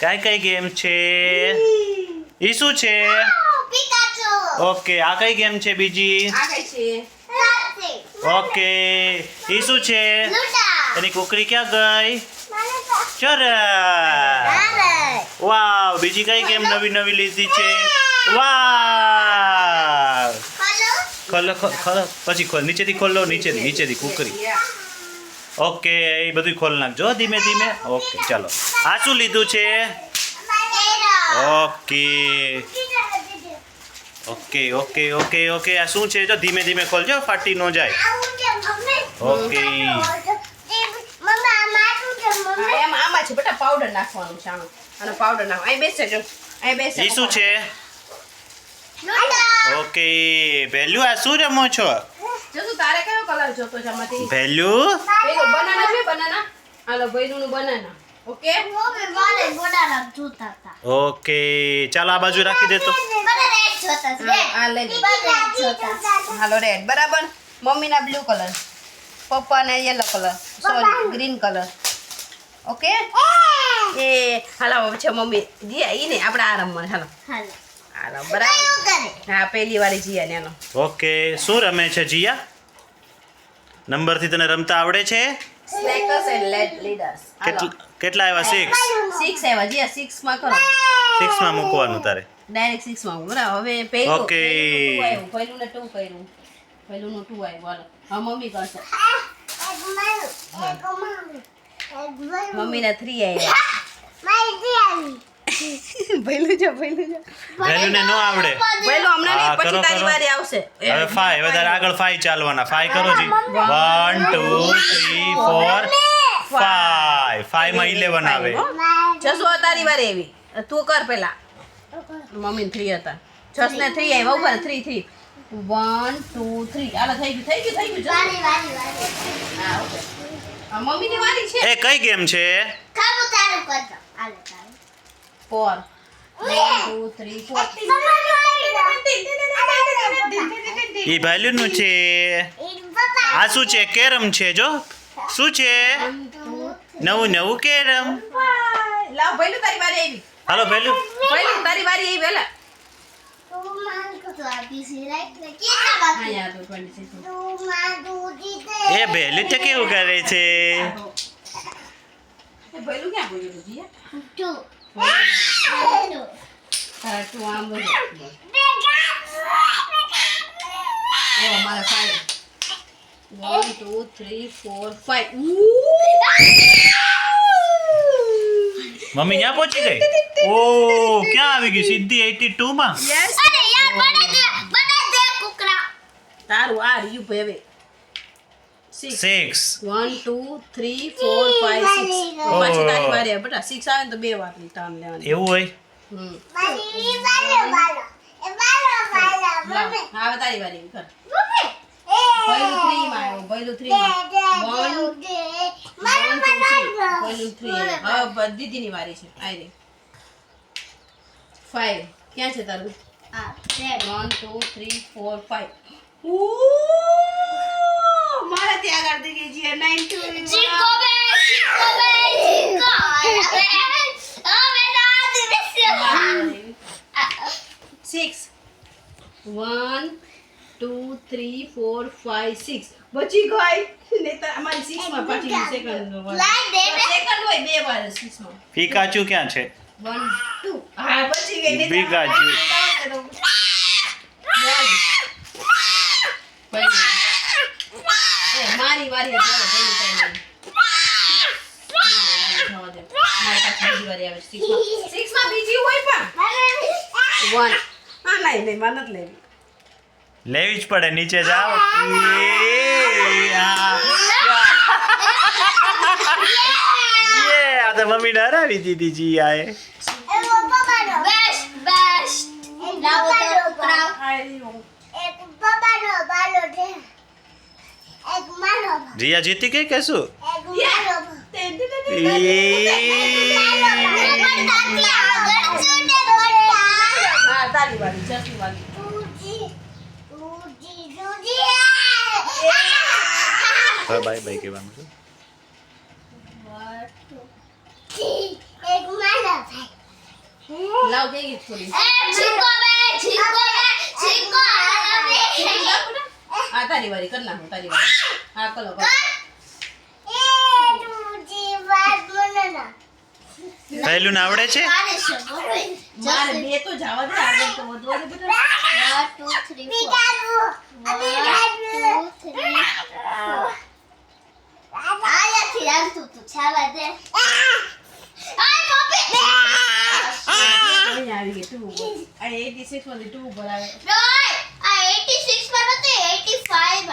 કઈ કઈ ગેમ છે? ઈ. શું છે? ઓકે આ કઈ ગેમ છે બીજી? આ કઈ છે? સાસી ઓકે ઈ શું છે? એની કુકરી ક્યાં ગઈ? તો વાવ બીજી કઈ ગેમ નવી નવી લીધી છે? વાવ. ખોલો ખોલ. પછી ખોલ નીચેથી ખોલો નીચેથી નીચેથી કુકરી. ઓકે એ બધું ખોલ નાખજો. ધીમે ધીમે. ઓકે ચાલો. આ શું લીધું છે. Okay. Okay okay okay okay. આ શું છે? જો ધીમે ધીમે ખોલજો ફાટી ન જાય. ઓકે. એમ આમાં છે. બેટા પાવડર નાખવાનું છે આમાં. અને પાવડર નાખ અહીં બેસે જો. અહીં બેસે. શું છે? ઓકે ભેલું આ શું રમો છો? જો તું તારે કયો કલર જોતો છે આમાંથી? પહેલું પેલું બનાના છે બનાના હાલો ભઈલુંનું બનાના ઓકે ઓકે ચાલો આ બાજુ રાખી દેતો આ લે. હાલો રેડ બરાબર? મમ્મીના બ્લુ કલર પપ્પાને yellow colour sorry green colour okay એ હાલો છે મમ્મી. જી ઈ ને આપણે આ રમવાનું. હાલો. હાલો બરાબર. હા પહેલી વાળી જીયા ને એનો. ઓકે શું રમે છે જીયા? નંબરથી તને રમતા આવડે છે? સ્નેકર્સ એન્ડ લીડર્સ કેટલા આવ્યા? સિક્સ સિક્સ આવ્યા. જીયા 6 માં કરો. સિક્સમાં મૂકવાનું તારે. ડાયરેક્ટ 6 માં બરાબર હવે પહેલું ઓકે. પહેલું ને 2 કર્યું. પહેલું નું 2 આવ્યું. હાલો. હા મમ્મી કરશે. મમ્મીના થ્રી આવ્યા. જો જો. ને ન આવડે. પહેલું હમણાં નહીં, પછી કરો, તારી વારી આવશે. હવે ફાઈ વધારે આગળ ફાઈવ ચાલવાના. ફાઈ કરો જી. One two three four five ફાઈવમાં eleven આવે. જસુ તારી વારી એવી તું કર પેલા. મમ્મી થ્રી હતા. છસ ને થ્રી આવ્યા ઉપર three three one two three આલા થઈ ગયું થઈ ગયું થઈ ગયું મમ્મી ની વારી છે. એ કઈ ગેમ છે? Four one two three four એ નું છે. આ શું છે? કેરમ છે જો. શું છે? નવું નવું કેરમ. લાવ પહેલું તારી વારી આવી. હાલો ભેલું. તારી વારી આવી તો 26 એ ભેલું તો કેવું કરે છે? એ ક્યાં બોલ્યું તું આમ બોલ્યો ઓ મારા five one two three four five mummy ક્યાં પહોંચી ગઈ? ઓ ક્યાં આવી ગઈ? સીધી એટી ટુ માં યસ તારું આ રહ્યું ભાઈ six six one two three four five six પાછી તારી વારી આવે બેટા. સિક્સ આવે ને તો બે વાર ટર્ન લેવાની. એવું હોય? હવે તારી વારી કર. પહેલું થ્રી માં આવ્યો પહેલું થ્રી માં. વન વન ટુ થ્રી પહેલું થ્રી હવે દીદીની વારી છે. આઈ રે. ફાઈવ ક્યાં છે તારું? One two three four five મારે ત્યાં આગળ થઈ ગઈ છે. Nine two six one two three four five six બચી ગઈ. ને અમારી અમારી સિક્સમાં પાછી સેકન્ડ સેકન્ડ હોય બે વાર સિક્સમાં પીકાચુ ક્યાં છે? હા બચી ગઈ. નહીં તો બીગાજી. 6 માં બીજી હોય પણ. વન નહીં નહીં મને લેવી. લેવી જ પડે નીચે જાઓ. તો મમ્મી ને હરાવી દીધી જી આએ રિયા જીતી કઈ કેશું હા તારી વાળી. જસની વારી હવે બાય બાય કહેવાનું છે. લાવ કે ગીત છોડી છીકો બે છીકો બે છીકો. આ તારી વારી કર નાખો તારી વાળી. હા કલો કર એ તુજી વાત મને ના પહેલું ને આવડે છે? મારે બે તો જવા દે આગળ તો વધવા દે બધા. 1 2 3 4 આયાથી રાખતું તું છાવા દે આય મમ્મી આવી ગઈ ટુ આ 86 માંથી ટુ ઉપર આવે આ 86 માં નથી 85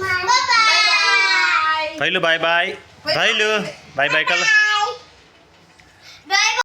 માં બાય પહેલું બાય બાય પહેલું બાય બાય કલ